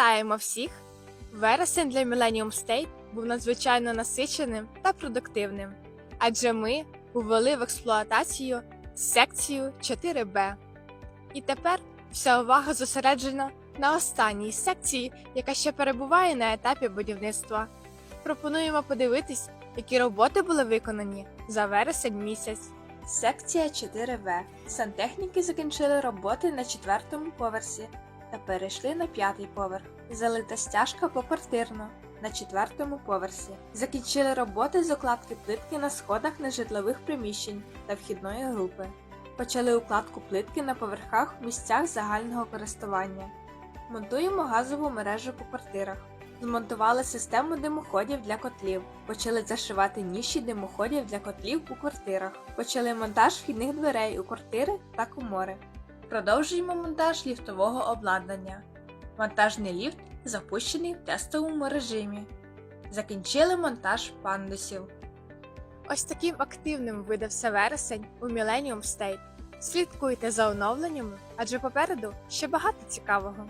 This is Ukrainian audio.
Вітаємо всіх! Вересень для Millennium State був надзвичайно насиченим та продуктивним, адже ми увели в експлуатацію секцію 4Б. І тепер вся увага зосереджена на останній секції, яка ще перебуває на етапі будівництва. Пропонуємо подивитись, які роботи були виконані за вересень місяць. Секція 4В. Сантехніки закінчили роботи на четвертому поверсі та перейшли на п'ятий поверх. Залита стяжка поквартирно на четвертому поверсі. Закінчили роботи з укладки плитки на сходах нежитлових приміщень та вхідної групи. Почали укладку плитки на поверхах в місцях загального користування. Монтуємо газову мережу по квартирах. Змонтували систему димоходів для котлів. Почали зашивати ніші димоходів для котлів у квартирах. Почали монтаж вхідних дверей у квартири та комори. Продовжуємо монтаж ліфтового обладнання. Монтажний ліфт запущений в тестовому режимі. Закінчили монтаж пандусів. Ось таким активним видався вересень у Millennium State. Слідкуйте за оновленнями, адже попереду ще багато цікавого.